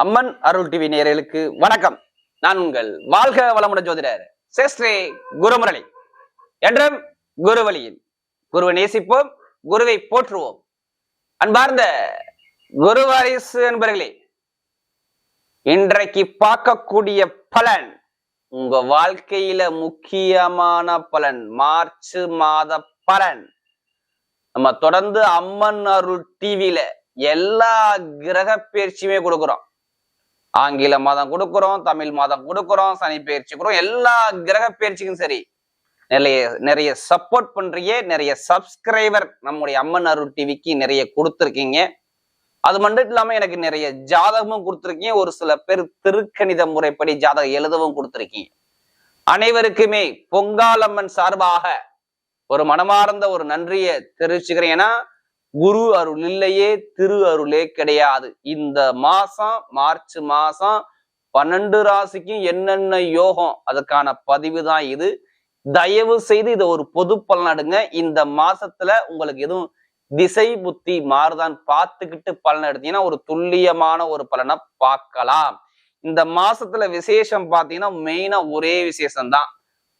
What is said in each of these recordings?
அம்மன் அருள் TV நேயர்களுக்கு வணக்கம். நான் உங்கள் வாழ்க வளமுடன் ஜோதிடர் சேஸ்ரே குருமுரளி. என்றும் குருவழியில் குருவை நேசிப்போம் குருவை போற்றுவோம். அன்பார்ந்த குருவாரிசு என்பர்களே இன்றைக்கு பார்க்கக்கூடிய பலன் உங்க வாழ்க்கையில முக்கியமான பலன் மார்ச் மாத பலன். நம்ம தொடர்ந்து அம்மன் அருள் டிவியில எல்லா கிரக பயிற்சியுமே கொடுக்குறோம். ஆங்கில மாதம் கொடுக்குறோம் தமிழ் மாதம் கொடுக்குறோம் சனி பயிற்சி கொடுக்குறோம். எல்லா கிரக பயிற்சிக்கும் சரி. நிறைய நிறைய சப்போர்ட் பண்றீங்க நிறைய சப்ஸ்கிரைபர் நம்முடைய அம்மன் அருள் டிவிக்கு நிறைய கொடுத்துருக்கீங்க. அது மட்டும் இல்லாம எனக்கு நிறைய ஜாதகமும் கொடுத்துருக்கீங்க. ஒரு சில பேர் திருக்கணித முறைப்படி ஜாதகம் எழுதவும் கொடுத்துருக்கீங்க. அனைவருக்குமே பொங்காலம்மன் சார்பாக ஒரு மனமார்ந்த ஒரு நன்றியை தெரிவிச்சுக்கிறேன். ஏன்னா குரு அருள் இல்லையே திரு அருளே கிடையாது. இந்த மாசம் மார்ச் மாசம் பன்னெண்டு ராசிக்கும் என்னென்ன யோகம் அதுக்கான பதிவு தான் இது. தயவு செய்து இதை ஒரு பொது பலனடுங்க இந்த மாசத்துல உங்களுக்கு எதுவும் திசை புத்தி மாறுதான் பார்த்துக்கிட்டு பலன் எடுத்தீங்கன்னா ஒரு துல்லியமான ஒரு பலனை பார்க்கலாம். இந்த மாசத்துல விசேஷம் பார்த்தீங்கன்னா மெயினா ஒரே விசேஷம் தான்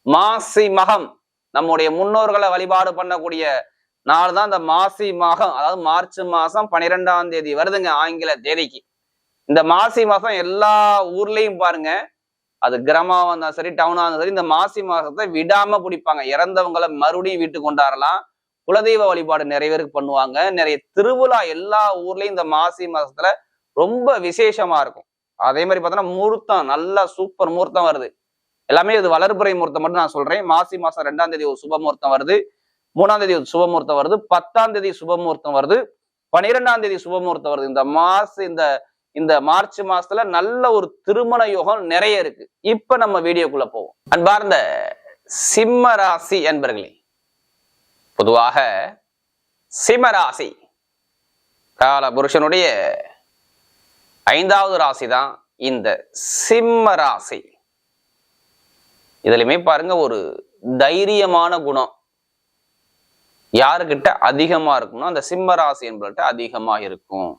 மாசி மகம் நம்முடைய முன்னோர்களை வழிபாடு பண்ணக்கூடிய நாலு தான் இந்த மாசி மாதம் அதாவது மார்ச் மாசம் பன்னிரெண்டாம் தேதி வருதுங்க ஆங்கில தேதிக்கு. இந்த மாசி மாசம் எல்லா ஊர்லயும் பாருங்க அது கிராமமா இருந்தாலும் சரி டவுனா இருந்தாலும் சரி இந்த மாசி மாசத்தை விடாம பிடிப்பாங்க. இறந்தவங்களை மறுபடியும் வீட்டுக்கு கொண்டாடலாம் குலதெய்வ வழிபாடு நிறைய பேருக்கு பண்ணுவாங்க. நிறைய திருவிழா எல்லா ஊர்லயும் இந்த மாசி மாசத்துல ரொம்ப விசேஷமா இருக்கும். அதே மாதிரி பார்த்தோன்னா முகூர்த்தம் நல்லா சூப்பர் முகூர்த்தம் வருது. எல்லாமே இது வளர்ப்புறை முகூர்த்தம் மட்டும் நான் சொல்றேன். மாசி மாசம் ரெண்டாம் தேதி ஒரு சுப முகூர்த்தம் வருது. மூணாம் தேதி ஒரு சுபமுகூர்த்தம் வருது பத்தாம் தேதி சுபமுகூர்த்தம் வருது பனிரெண்டாம் தேதி சுபமுகூர்த்தம் வருது. இந்த மாச இந்த இந்த மார்ச் மாசத்துல நல்ல ஒரு திருமண யோகம் நிறைய இருக்கு. இப்ப நம்ம வீடியோக்குள்ள போவோம். அன்பார்ந்த சிம்ம ராசி என்பர்களே பொதுவாக சிம்மராசி கால புருஷனுடைய ஐந்தாவது ராசி தான் இந்த சிம்ம ராசி. இதுலயுமே பாருங்க ஒரு தைரியமான குணம். யாருக்கிட்ட அதிகமா இருக்கும்னா அந்த சிம்ம ராசி என்பவர்கிட்ட அதிகமா இருக்கும்.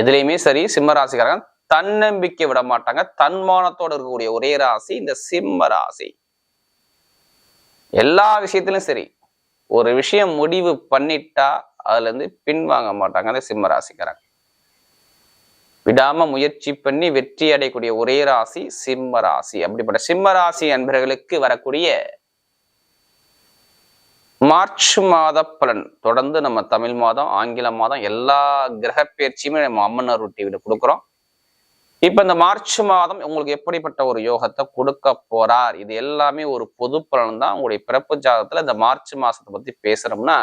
எதுலையுமே சரி சிம்ம ராசிக்காரங்க தன்னம்பிக்கை விட மாட்டாங்க. தன்மானத்தோட இருக்கக்கூடிய ஒரே ராசி இந்த சிம்ம ராசி. எல்லா விஷயத்திலும் சரி ஒரு விஷயம் முடிவு பண்ணிட்டா அதுல இருந்து பின்வாங்க மாட்டாங்க அந்த சிம்ம ராசிக்காரங்க. விடாம முயற்சி பண்ணி வெற்றி அடையக்கூடிய ஒரே ராசி சிம்ம ராசி. அப்படிப்பட்ட சிம்ம ராசி அன்பர்களுக்கு வரக்கூடிய மார்ச் மாத பலன். தொடர்ந்து நம்ம தமிழ் மாதம் ஆங்கில மாதம் எல்லா கிரக பயிற்சியுமே நம்ம அம்மன் டிவியில் கொடுக்குறோம். இப்போ இந்த மார்ச் மாதம் உங்களுக்கு எப்படிப்பட்ட ஒரு யோகத்தை கொடுக்க போறார்? இது எல்லாமே ஒரு பொது பலன் தான். உங்களுடைய பிறப்பு ஜாதகத்தில் இந்த மார்ச் மாதத்தை பற்றி பேசுகிறோம்னா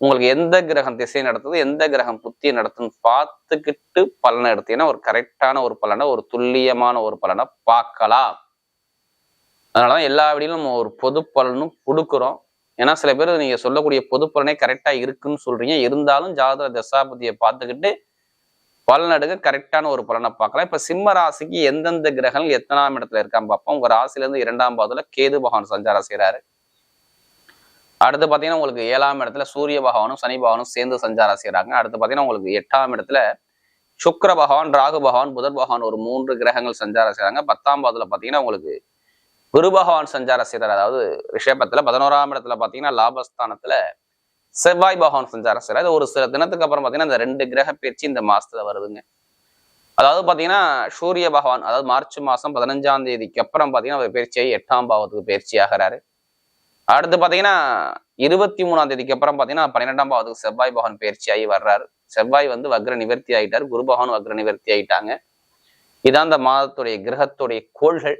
உங்களுக்கு எந்த கிரகம் திசை நடத்துது எந்த கிரகம் புத்தி நடத்துன்னு பார்த்துக்கிட்டு பலனை எடுத்தீங்கன்னா ஒரு கரெக்டான ஒரு பலனை ஒரு துல்லியமான ஒரு பலனை பார்க்கலாம். அதனாலதான் எல்லா வீடியும் நம்ம ஒரு பொது பலனும் கொடுக்குறோம். ஏன்னா சில பேர் நீங்க சொல்லக்கூடிய பொது கரெக்டாக கரெக்டா இருக்குன்னு சொல்றீங்க. இருந்தாலும் ஜாதக தசாபதியை பார்த்துக்கிட்டு பலன் கரெக்டான ஒரு பலனை பார்க்கலாம். இப்ப சிம்ம ராசிக்கு எந்தெந்த கிரகங்கள் எத்தனாம் இடத்துல இருக்கான்னு பார்ப்போம். உங்க ராசிலேருந்து இரண்டாம் பாதத்தில் கேது பகவான் சஞ்சாரம் செய்யறாரு அடுத்து பாத்தீங்கன்னா உங்களுக்கு ஏழாம் இடத்துல சூரிய பகவானும் சனி பகவானும் சேர்ந்து சஞ்சாரம் செய்யறாங்க அடுத்து பாத்தீங்கன்னா உங்களுக்கு எட்டாம் இடத்துல சுக்கர பகவான் ராகு பகவான் புதன் பகவான் ஒரு மூன்று கிரகங்கள் சஞ்சாரம் செய்யறாங்க பத்தாம் பாதத்தில் பாத்தீங்கன்னா உங்களுக்கு குரு பகவான் சஞ்சார செய்கிறார் அதாவது ரிஷபத்துல பதினோராம் இடத்துல பாத்தீங்கன்னா லாபஸ்தானத்துல செவ்வாய் பகவான் சஞ்சாரம் செய்கிறார் ஒரு சில தினத்துக்கு அப்புறம் பாத்தீங்கன்னா இந்த ரெண்டு கிரக பயிற்சி இந்த மாசத்துல வருதுங்க. அதாவது பாத்தீங்கன்னா சூரிய பகவான் அதாவது மார்ச் மாசம் பதினஞ்சாம் தேதிக்கு அப்புறம் பாத்தீங்கன்னா அவர் பயிற்சியாகி எட்டாம் பாவத்துக்கு பயிற்சி ஆகிறாரு அடுத்து பாத்தீங்கன்னா இருபத்தி மூணாம் தேதிக்கு அப்புறம் பாத்தீங்கன்னா பன்னிரெண்டாம் பாவத்துக்கு செவ்வாய் பகவான் பயிற்சியாகி வர்றாரு. செவ்வாய் வந்து வக்ர நிவர்த்தி ஆயிட்டார். குரு பகவான் வக்ர நிவர்த்தி ஆயிட்டாங்க. இதான் அந்த மாதத்துடைய கிரகத்துடைய கோள்கள்.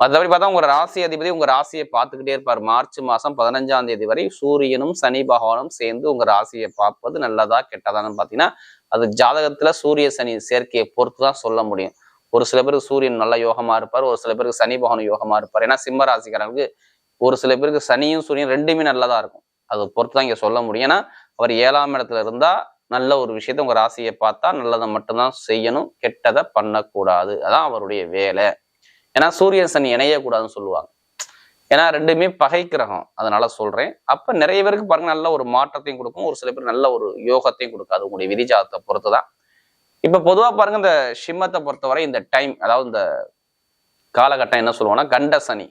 மற்றபடி பார்த்தா உங்க ராசி அதிபதி உங்க ராசியை பார்த்துக்கிட்டே இருப்பார். மார்ச் மாசம் பதினஞ்சாம் தேதி வரை சூரியனும் சனி பகவானும் சேர்ந்து உங்க ராசியை பார்ப்பது நல்லதா கெட்டதான்னு பாத்தீங்கன்னா அது ஜாதகத்துல சூரிய சனி சேர்க்கையை பொறுத்து தான் சொல்ல முடியும். ஒரு சில பேருக்கு சூரியன் நல்ல யோகமா இருப்பார் ஒரு சில பேருக்கு சனி பகவானும் யோகமா இருப்பார். ஏன்னா சிம்ம ராசிக்காரங்களுக்கு ஒரு சில பேருக்கு சனியும் சூரியன் ரெண்டுமே நல்லதா இருக்கும். அதை பொறுத்து தான் இங்க சொல்ல முடியும். ஏன்னா அவர் ஏழாம் இடத்துல இருந்தா நல்ல ஒரு விஷயத்த உங்க ராசியை பார்த்தா நல்லதை மட்டும்தான் செய்யணும் கெட்டதை பண்ணக்கூடாது. அதான் அவருடைய வேலை. ஏன்னா சூரியன் சனி இணையக்கூடாதுன்னு சொல்லுவாங்க. ஏன்னா ரெண்டுமே பகை கிரகம். அதனால சொல்றேன். அப்ப நிறைய பேருக்கு பாருங்க நல்ல ஒரு மாற்றத்தையும் கொடுக்கும். ஒரு சில பேர் நல்ல ஒரு யோகத்தையும் கொடுக்காது. உங்களுடைய விதிஜாதத்தை பொறுத்து தான் இப்ப பொதுவா பாருங்க இந்த சிம்மத்தை பொறுத்தவரை இந்த டைம் அதாவது இந்த காலகட்டம் என்ன சொல்லுவாங்கன்னா கண்ட சனி.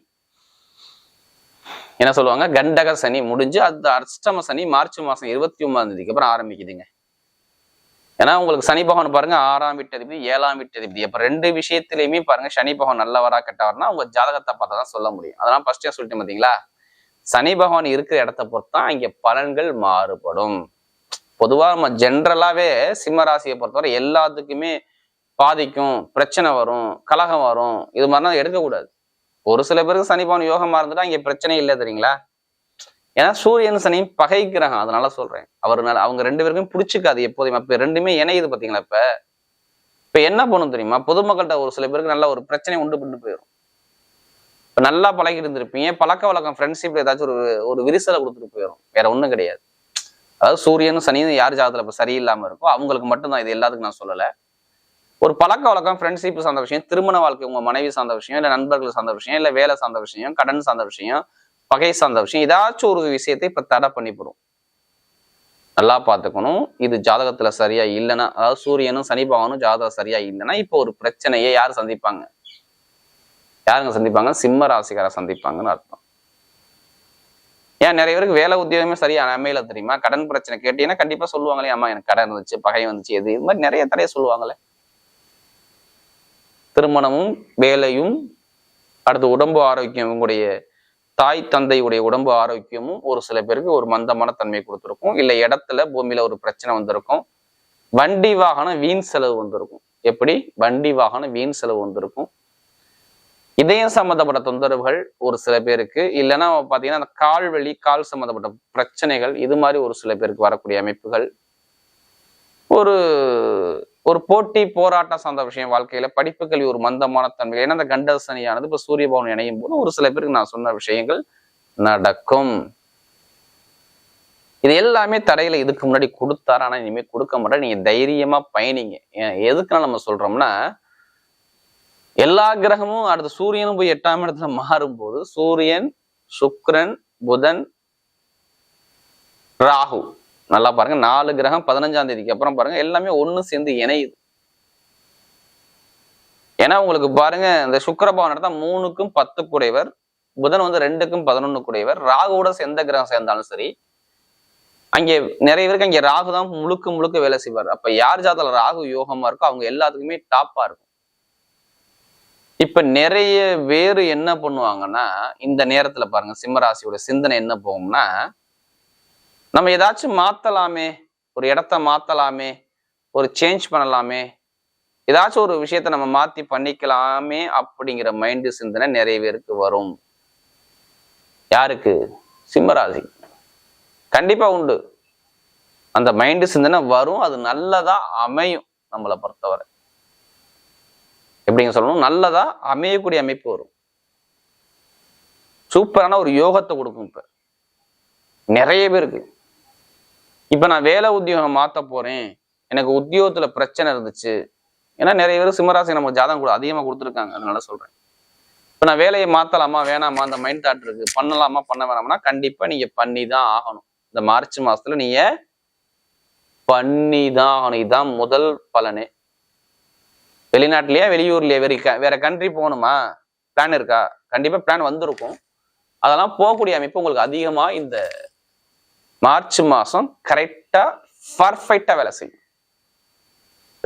என்ன சொல்லுவாங்க? கண்டக சனி முடிஞ்சு அது அஷ்டம சனி மார்ச் மாசம் இருபத்தி ஒன்பதாம் தேதிக்கு அப்புறம் ஆரம்பிக்குதுங்க. ஏன்னா உங்களுக்கு சனி பகவான் பாருங்க ஆறாம் வீட்டதிபதி ஏழாம் வீட்டதிபதி அப்ப ரெண்டு விஷயத்திலயுமே பாருங்க சனி பகவான் நல்லவரா கெட்டவர்னா உங்க ஜாதகத்தை பார்த்தா தான் சொல்ல முடியும். அதெல்லாம் ஃபர்ஸ்டே சொல்லிட்டு பாத்தீங்களா? சனி பகவான் இருக்கிற இடத்த பொறுத்து தான் இங்க பலன்கள் மாறுபடும். பொதுவா நம்ம ஜென்ரலாவே சிம்ம ராசியை பொறுத்தவரை எல்லாத்துக்குமே பாதிக்கும் பிரச்சனை வரும் கலகம் வரும். இது மாதிரிலாம் எடுக்கக்கூடாது. ஒரு சில பேருக்கு சனி பகவான் யோகமா இருந்துட்டா இங்க பிரச்சனை இல்லை தெரியுங்களா? ஏன்னா சூரியன் சனியும் பகை கிரகம் அதனால சொல்றேன். அவருனால அவங்க ரெண்டு பேருக்கும் பிடிச்சிக்காது எப்போதுமே. இப்ப ரெண்டுமே இணையுது பாத்தீங்களா இப்ப? இப்ப என்ன பண்ணும் தெரியுமா? பொதுமக்கள்கிட்ட ஒரு சில பேருக்கு நல்ல ஒரு பிரச்சனை உண்டு பண்ணி போயிடும் இப்ப நல்லா பழகி இருந்திருப்பீங்க. பழக்க வழக்கம் ஃப்ரெண்ட்ஷிப்ல ஏதாச்சும் ஒரு ஒரு விரிசலை கொடுத்துட்டு போயிடும் வேற ஒண்ணும் கிடையாது. அதாவது சூரியனும் சனியும் யார் ஜாதத்துல இப்ப சரியில்லாம இருக்கோ அவங்களுக்கு மட்டும்தான். இது எல்லாத்துக்கும் நான் சொல்லல. ஒரு பழக்க வழக்கம் ஃப்ரெண்ட்ஷிப் சார்ந்த விஷயம் திருமண வாழ்க்கை உங்க மனைவி சார்ந்த விஷயம் இல்ல நண்பர்கள் சார்ந்த விஷயம் இல்ல வேலை சார்ந்த விஷயம் கடன் சார்ந்த விஷயம் பகை சார்ந்த விஷயம். ஏதாச்சும் ஒரு விஷயத்தை இப்ப தடை பண்ணிவிடும் நல்லா பார்த்துக்கணும். இது ஜாதகத்துல சரியா இல்லைன்னா அதாவது சூரியனும் சனி பகவானும் ஜாதகம் சரியா இல்லைன்னா இப்போ ஒரு பிரச்சனையை யார் சந்திப்பாங்க? யாருங்க சந்திப்பாங்க? சிம்ம ராசிக்கார சந்திப்பாங்கன்னு அர்த்தம். ஏன் நிறைய பேருக்கு வேலை உத்தியோகமே சரியா அமையல தெரியுமா? கடன் பிரச்சனை கேட்டீங்கன்னா கண்டிப்பா சொல்லுவாங்களே அம்மா எனக்கு கடன் இருந்துச்சு பகை வந்துச்சு எது? இது மாதிரி நிறைய தடைய சொல்லுவாங்களே. திருமணமும் வேலையும் அடுத்து உடம்பு ஆரோக்கியம் உங்களுடைய தாய் தந்தையுடைய உடம்பு ஆரோக்கியமும் ஒரு சில பேருக்கு ஒரு மந்தமான தன்மை கொடுத்துருக்கும். இல்லை இடத்துல பூமியில ஒரு பிரச்சனை வந்திருக்கும். வண்டி வாகனம் வீண் செலவு வந்திருக்கும். எப்படி? வண்டி வாகனம் வீண் செலவு வந்திருக்கும். இதயம் சம்மந்தப்பட்ட தொந்தரவுகள் ஒரு சில பேருக்கு இல்லைன்னா பார்த்தீங்கன்னா அந்த கால் வலி கால் சம்மந்தப்பட்ட பிரச்சனைகள் இது மாதிரி ஒரு சில பேருக்கு வரக்கூடிய அமைப்புகள். ஒரு ஒரு போட்டி போராட்டம் சார்ந்த விஷயம் வாழ்க்கையில படிப்பு கல்வி ஒரு மந்தமான தன்மை ஏன்னா அந்த கண்டசனியானது இப்ப சூரிய பவன் இணையும் போது ஒரு சில பேருக்கு நான் சொன்ன விஷயங்கள் நடக்கும். இது எல்லாமே தடையில இதுக்கு முன்னாடி கொடுத்தாரு. ஆனா இனிமே கொடுக்க மாட்டேன் நீங்க தைரியமா பயணிங்க. எதுக்குன்னா நம்ம சொல்றோம்னா எல்லா கிரகமும் அடுத்து சூரியனும் போய் எட்டாம் இடத்துல மாறும்போது சூரியன் சுக்ரன் புதன் ராகு நல்லா பாருங்க. நாலு கிரகம் பதினஞ்சாம் தேதிக்கு அப்புறம் பாருங்க. எல்லாமே ஒண்ணு சேர்ந்து இணையுது. ஏன்னா உங்களுக்கு பாருங்க இந்த சுக்கரபவன் இடத்த மூணுக்கும் பத்து குடைவர் புதன் வந்து ரெண்டுக்கும் பதினொன்னு குடைவர் ராகுவோட எந்த கிரகம் சேர்ந்தாலும் சரி அங்கே நிறைய பேருக்கு அங்கே ராகு தான் முழுக்க முழுக்க வேலை செய்வார். அப்ப யார் ஜாதல ராகு யோகமா இருக்கோ அவங்க எல்லாத்துக்குமே டாப்பா இருக்கும். இப்ப நிறைய பேர் என்ன பண்ணுவாங்கன்னா இந்த நேரத்துல பாருங்க சிம்மராசியோட சிந்தனை என்ன போகும்னா நம்ம ஏதாச்சும் மாத்தலாமே ஒரு இடத்த மாத்தலாமே ஒரு சேஞ்ச் பண்ணலாமே ஏதாச்சும் ஒரு விஷயத்த நம்ம மாற்றி பண்ணிக்கலாமே அப்படிங்கிற மைண்டு சிந்தனை நிறைய பேருக்கு வரும். யாருக்கு? சிம்மராசி. கண்டிப்பாக உண்டு. அந்த மைண்டு சிந்தனை வரும். அது நல்லதா அமையும் நம்மளை பொறுத்தவரை. எப்படிங்க சொல்லணும்? நல்லதா அமையக்கூடிய அமைப்பு வரும். சூப்பரான ஒரு யோகத்தை கொடுக்கும் இப்போ. நிறைய பேருக்கு. இப்போ நான் வேலை உத்தியோகம் மாற்ற போறேன். எனக்கு உத்தியோகத்துல பிரச்சனை இருந்துச்சு. ஏன்னா நிறைய பேர் சிம்மராசி நம்ம ஜாதகம் கூட அதிகமா கொடுத்துருக்காங்க. அதனால சொல்றேன். இப்போ நான் வேலையை மாத்தலாமா வேணாமா? அந்த மைண்ட் தாட் இருக்கு. பண்ணலாமா பண்ண வேணாம்னா கண்டிப்பா நீங்க பண்ணி தான் ஆகணும். இந்த மார்ச் மாசத்துல நீங்க பண்ணி தான் ஆகணும். இதுதான் முதல் பலனே. வெளிநாட்டிலேயே வெளியூர்லயே வேற வேற கண்ட்ரி போகணுமா? பிளான் இருக்கா? கண்டிப்பாக பிளான் வந்திருக்கும். அதெல்லாம் போகக்கூடிய அமைப்பு உங்களுக்கு அதிகமா இந்த மார்ச் மாசம் கரெக்டா பர்ஃபெக்டாக வேலை செய்யும்.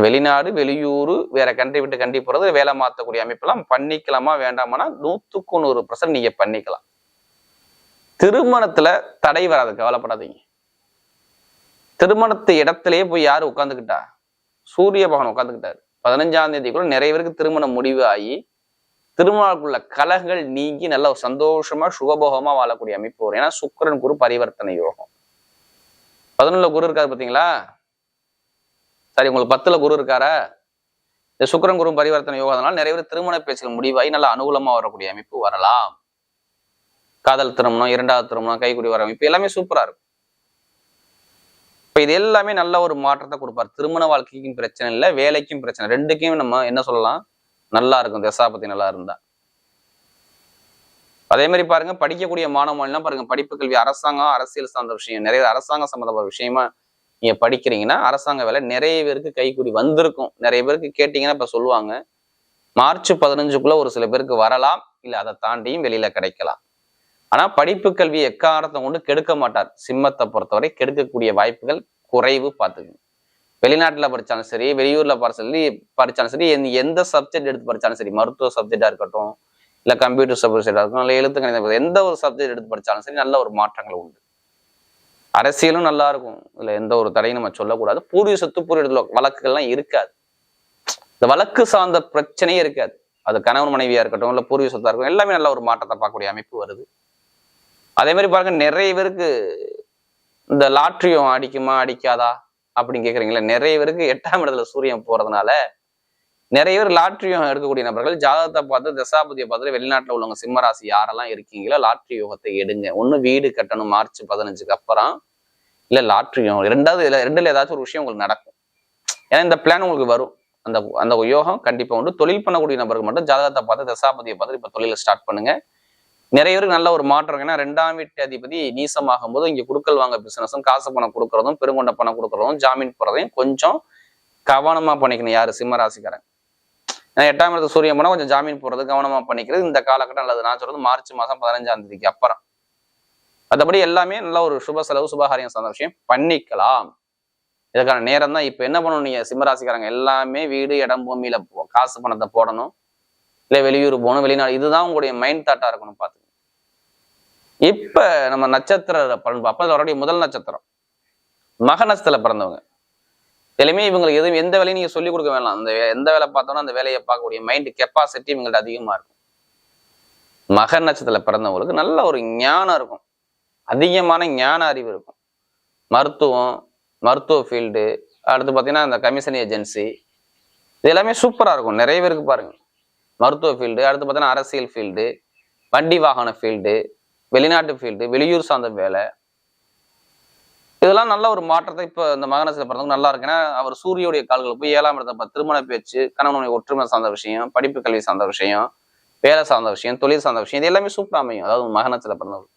வெளிநாடு வெளியூர் வேற கண்ட்ரி விட்டு கண்டி போகிறது வேலை மாத்தக்கூடிய அமைப்பெல்லாம் பண்ணிக்கலாமா வேண்டாமானா நூற்றுக்கு நூறு பர்சன்ட் நீங்க பண்ணிக்கலாம். திருமணத்துல தடை வராது கவலைப்படாதீங்க. திருமணத்து இடத்துலயே போய் யாரு உட்காந்துக்கிட்டா சூரிய பகவான் உட்காந்துக்கிட்டாரு பதினஞ்சாம் தேதிக்குள்ள நிறைய பேருக்கு திருமணம் முடிவு ஆகி திருமணக்குள்ள கலகங்கள் நீங்கி நல்ல ஒரு சந்தோஷமா சுகபோகமா வாழக்கூடிய அமைப்பு வரும். ஏன்னா சுக்கிரன் குரு பரிவர்த்தனை யோகம். பதினொன்னுல குரு இருக்காரு பாத்தீங்களா? சரி உங்களுக்கு பத்துல குரு இருக்காரா? இந்த சுக்கரன் குரு பரிவர்த்தனை யோகா அதனால நிறைய பேர் திருமண பேச்சுகள் முடிவாகி நல்ல அனுகூலமா வரக்கூடிய அமைப்பு வரலாம். காதல் திருமணம் இரண்டாவது திருமணம் கைக்குடி வர அமைப்பு எல்லாமே சூப்பரா இருக்கும். இப்ப இது எல்லாமே நல்ல ஒரு மாற்றத்தை கொடுப்பார். திருமண வாழ்க்கைக்கும் பிரச்சனை இல்லை வேலைக்கும் பிரச்சனை. ரெண்டுக்கும் நம்ம என்ன சொல்லலாம்? நல்லா இருக்கும் தசாபதி நல்லா இருந்தா. அதே மாதிரி பாருங்க படிக்கக்கூடிய மாணவர்கள்லாம் பாருங்க படிப்பு கல்வி அரசாங்கம் அரசியல் சார்ந்த விஷயம் நிறைய அரசாங்கம் சம்மந்தப்பட்ட விஷயமா நீங்க படிக்கிறீங்கன்னா அரசாங்க வேலை நிறைய பேருக்கு கைக்கூடி வந்திருக்கும். நிறைய பேருக்கு கேட்டீங்கன்னா இப்ப சொல்லுவாங்க மார்ச் பதினஞ்சுக்குள்ள ஒரு சில பேருக்கு வரலாம் இல்ல அதை தாண்டியும் வெளியில கிடைக்கலாம். ஆனா படிப்பு கல்வி எக்காரணத்தை கொண்டு கெடுக்க மாட்டார். சிம்மத்தை பொறுத்தவரை கெடுக்கக்கூடிய வாய்ப்புகள் குறைவு பார்த்துக்கணும் வெளிநாட்டுல படிச்சாலும் சரி வெளியூர்ல சொல்லி படிச்சாலும் சரி எந்த- எந்த சப்ஜெக்ட் எடுத்து படிச்சாலும் சரி மருத்துவ சப்ஜெக்டா இருக்கட்டும் இல்ல கம்ப்யூட்டர் சப்ஜெக்டா இருக்கட்டும் இல்லை எழுத்து கணிதம் எந்த ஒரு சப்ஜெக்ட் எடுத்து படிச்சாலும் சரி நல்ல ஒரு மாற்றங்கள் உண்டு. அரசியலும் நல்லா இருக்கும். இதில் எந்த ஒரு தடையும் நம்ம சொல்லக்கூடாது. பூர்வீக சொத்து பூர்வீக வழக்குகள்லாம் இருக்காது. இந்த வழக்கு சார்ந்த பிரச்சனையே இருக்காது. அது கணவன் மனைவியா இருக்கட்டும் இல்ல பூர்வீக சொத்தாக இருக்கட்டும் எல்லாமே நல்ல ஒரு மாற்றத்தை பார்க்கக்கூடிய அமைப்பு வருது. அதே மாதிரி பாருங்க நிறைய பேருக்கு இந்த லாட்ரியும் அடிக்குமா அடிக்காதா அப்படின்னு கேக்குறீங்களா நிறைய பேருக்கு எட்டாம் இடத்துல சூரியன் போறதுனால நிறைய பேர் லாட்ரியும் எடுக்கக்கூடிய நபர்கள் ஜாதகத்தை பார்த்து தசாபதியை பார்த்து வெளிநாட்டில் உள்ளவங்க சிம்மராசி யாரெல்லாம் இருக்கீங்களோ லாட்ரி யோகத்தை எடுங்க. ஒன்று வீடு கட்டணும் மார்ச் பதினஞ்சுக்கு அப்புறம். இல்லை லாட்ரி யோகம். ரெண்டாவது இல்லை ரெண்டில் ஏதாச்சும் ஒரு விஷயம் உங்களுக்கு நடக்கும். ஏன்னா இந்த பிளான் உங்களுக்கு வரும். அந்த அந்த யோகம் கண்டிப்பாக உண்டு. தொழில் பண்ணக்கூடிய நபருக்கு மட்டும் ஜாதகத்தை பார்த்து தசாபதியை பார்த்து இப்போ தொழிலை ஸ்டார்ட் பண்ணுங்க. நிறைய பேருக்கு நல்ல ஒரு மாற்றம் ஏன்னா ரெண்டாம் வீட்டு அதிபதி நீசமாகும் போது இங்கே கொடுக்கல் வாங்க பிசினஸும் காசு பணம் கொடுக்கறதும் பெருங்கொண்ட பணம் கொடுக்கறதும் ஜாமீன் போடுறதையும் கொஞ்சம் கவனமாக பண்ணிக்கணும் யார்? சிம்மராசிக்காரன். எட்டாம் இடத்து சூரியன் போனால் கொஞ்சம் ஜாமீன் போடுறது கவனமா பண்ணிக்கிறது. இந்த காலகட்டம் நல்லது நான் சொல்றது மார்ச் மாதம் பதினஞ்சாம் தேதிக்கு அப்புறம். மற்றபடி எல்லாமே நல்ல ஒரு சுப செலவு சுபகாரியம் சார்ந்த விஷயம். பண்ணிக்கலாம். இதுக்கான நேரம் தான். இப்ப என்ன பண்ணணும்? நீங்க சிம்மராசிக்காரங்க எல்லாமே வீடு இடம் பூமியில போ- காசு பணத்தை போடணும். இல்லை வெளியூர் போகணும் வெளிநாடு. இதுதான் உங்களுடைய மைண்ட் தாட்டா இருக்கணும் பாத்துங்க இப்ப நம்ம நட்சத்திர பண்பு அப்போ அவருடைய முதல் நட்சத்திரம். மக பிறந்தவங்க. இதுலையுமே இவங்களுக்கு எதுவும் எந்த வேலையும் நீங்க சொல்லிக் கொடுக்க வேணாம். அந்த எந்த வேலை பார்த்தோம்னா அந்த வேலையை பார்க்கக்கூடிய மைண்ட் கெப்பாசிட்டி இவங்கள்ட்ட அதிகமா இருக்கும். மகர் நட்சத்திரத்துல பிறந்தவங்களுக்கு நல்ல ஒரு ஞானம் இருக்கும். அதிகமான ஞான அறிவு இருக்கும். மருத்துவம் மருத்துவ ஃபீல்டு அடுத்து பார்த்தீங்கன்னா இந்த கமிஷன் ஏஜென்சி இது எல்லாமே சூப்பராக இருக்கும். நிறைய பேருக்கு பாருங்க. மருத்துவ ஃபீல்டு அடுத்து பார்த்தீங்கன்னா அரசியல் ஃபீல்டு வண்டி வாகன ஃபீல்டு வெளிநாட்டு ஃபீல்டு வெளியூர் சார்ந்த வேலை இதெல்லாம் நல்ல ஒரு மாற்றத்தை இப்போ இந்த மகனசில பிறந்தவங்க நல்லா இருக்கு. ஏன்னா அவர் சூரியோடைய கால்கள் போய் ஏழாம் இடத்தை பார்த்து திருமண பேச்சு கணவனுடைய ஒற்றுமை சார்ந்த விஷயம் படிப்பு கல்வி சார்ந்த விஷயம் வேலை சார்ந்த விஷயம் தொழில் சார்ந்த விஷயம் இது எல்லாமே சூப்பராக அமையும். அதாவது மகனசில பிறந்தவர்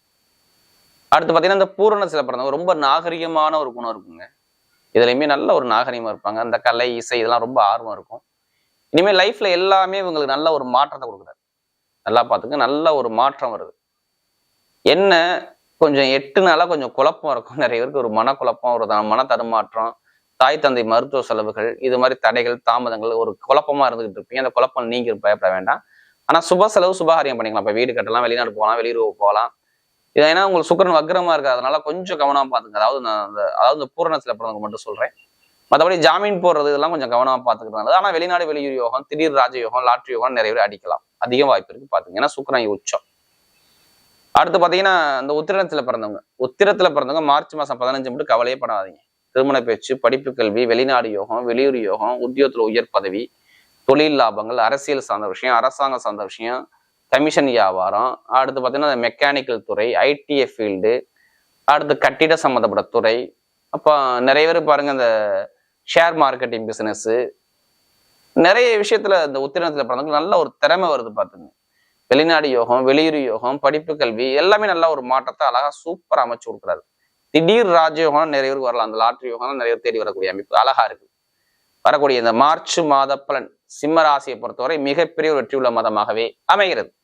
அடுத்து பார்த்தீங்கன்னா இந்த பூரணத்துல பிறந்தவங்க ரொம்ப நாகரிகமான ஒரு குணம் இருக்குங்க. இதுலையுமே நல்ல ஒரு நாகரிகமா இருப்பாங்க. அந்த கலை இசை இதெல்லாம் ரொம்ப ஆர்வம் இருக்கும். இனிமேல் லைஃப்ல எல்லாமே இவங்களுக்கு நல்ல ஒரு மாற்றத்தை கொடுக்குறாரு. நல்லா பார்த்துங்க நல்ல ஒரு மாற்றம் வருது. என்ன கொஞ்சம் எட்டு நாளாக கொஞ்சம் குழப்பம் இருக்கும். நிறைய பேருக்கு ஒரு மனக்குழப்பம் ஒரு மன தடுமாற்றம் தாய் தந்தை மருத்துவ செலவுகள் இது மாதிரி தடைகள் தாமதங்கள் ஒரு குழப்பமா இருந்துகிட்டு இருப்பீங்க. அந்த குழப்பம் நீங்க பயப்பட வேண்டாம். ஆனா சுப செலவு சுபகாரியம் பண்ணிக்கலாம். இப்போ வீடு கட்டலாம் வெளிநாடு போகலாம் வெளியூர் போகலாம். இது ஏன்னா உங்களுக்கு சுக்கரன் வக்ரமா இருக்கு அதனால கொஞ்சம் கவனமாக பார்த்துங்க அதாவது நான் அந்த அதாவது இந்த பூரணத்தில் பிறந்தவங்க மட்டும் சொல்றேன். மற்றபடி ஜாமீன் போடுறது இதெல்லாம் கொஞ்சம் கவனமாக பாத்துக்கிறது ஆனால் ஆனா வெளிநாடு வெளியூர் யோகம் திடீர் ராஜ யோகம் லாட்ரி யோகம் நிறைய பேர் அடிக்கலாம். அதிக வாய்ப்பு இருக்கு பார்த்துங்க ஏன்னா சுக்கரன் உச்சம். அடுத்து பார்த்தீங்கன்னா இந்த உத்திரத்தில் பிறந்தவங்க. உத்திரத்தில் பிறந்தவங்க மார்ச் மாதம் பதினஞ்சு மட்டும் கவலையே படாதீங்க. திருமண பேச்சு படிப்பு கல்வி வெளிநாடு யோகம் வெளியூர் யோகம் உத்தியோகத்தில் உயர் பதவி தொழில் லாபங்கள் அரசியல் சார்ந்த விஷயம் அரசாங்கம் சார்ந்த விஷயம் கமிஷன் வியாபாரம் அடுத்து பார்த்தீங்கன்னா மெக்கானிக்கல் துறை ஐடிஎஃப் ஃபீல்டு அடுத்து கட்டிட சம்மந்தப்பட்ட துறை. அப்போ நிறைய பேர் பாருங்கள் இந்த ஷேர் மார்க்கெட்டிங் பிஸ்னஸ்ஸு நிறைய விஷயத்தில் இந்த உத்திரத்துல பிறந்தவங்க நல்ல ஒரு திறமை வருது பார்த்துங்க வெளிநாடு யோகம் வெளியூர் யோகம் படிப்பு கல்வி எல்லாமே நல்லா ஒரு மாற்றத்தை அழகா சூப்பரா அமைச்சு கொடுக்குறாரு. திடீர் ராஜயோகம் நிறைய பேருக்கு வரலாம். அந்த லாட்ரி யோகம் நிறைய தேடி வரக்கூடிய அமைப்பு. அழகா இருக்கு. வரக்கூடிய இந்த மார்ச் மாத பலன் சிம்ம ராசியை பொறுத்தவரை மிகப்பெரிய ஒரு வெற்றியுள்ள மாதமாகவே அமைகிறது.